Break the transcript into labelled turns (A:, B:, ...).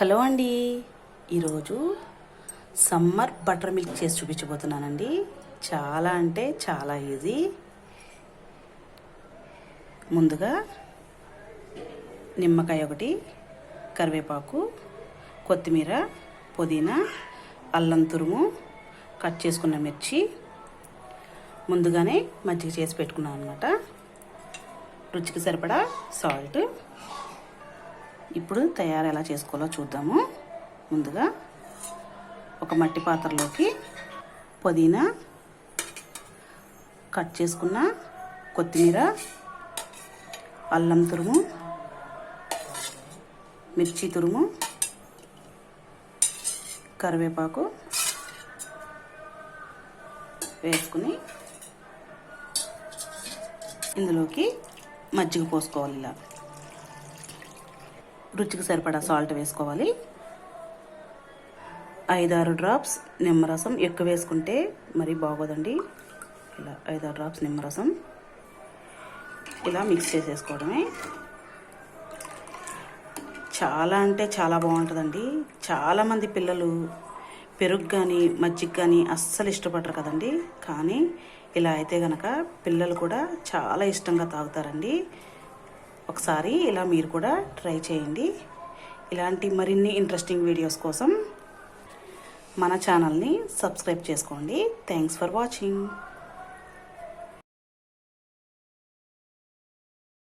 A: Hello అండి. ఈరోజు summer butter milk చేసి చూపించబోతున్నానండి. చాలా అంటే చాలా ఈజీ. ముందుగా నిమ్మకాయ ఒకటి కరివేపాకు కొత్తిమీర పుదీనా అల్లం తురుము కట్ చేసుకున్న మిర్చి. ముందుగానే మజ్జిగ చేసి పెట్టుకున్నాను అనమాట రుచికి సరిపడా సాల్ట్. ఇప్పుడు తయారు ఎలా చేసుకోవాలో చూద్దాము. ముందుగా ఒక మట్టి పాత్రలోకి పుదీనా కట్ చేసుకున్న కొత్తిమీర అల్లం తురుము మిర్చి తురుము కరివేపాకు వేసుకుని ఇందులోకి మజ్జిగ పోసుకోవాలి ఇలా. రుచికి సరిపడా సాల్ట్ వేసుకోవాలి. ఐదారు డ్రాప్స్ నిమ్మరసం ఎక్కువ వేసుకుంటే మరి బాగోదండి. ఇలా ఐదారు డ్రాప్స్ నిమ్మరసం ఇలా మిక్స్ చేసేసుకోవడమే. చాలా అంటే చాలా బాగుంటుందండి. చాలామంది పిల్లలు పెరుగు కానీ మజ్జిగ కానీ అస్సలు ఇష్టపడరు కదండి. కానీ ఇలా అయితే గనక పిల్లలు కూడా చాలా ఇష్టంగా తాగుతారండి. ఒకసారి ఇలా మీరు కూడా ట్రై చేయండి. ఇలాంటి మరిన్ని ఇంట్రెస్టింగ్ వీడియోస్ కోసం మన ఛానల్ని సబ్స్క్రైబ్ చేసుకోండి. Thanks for watching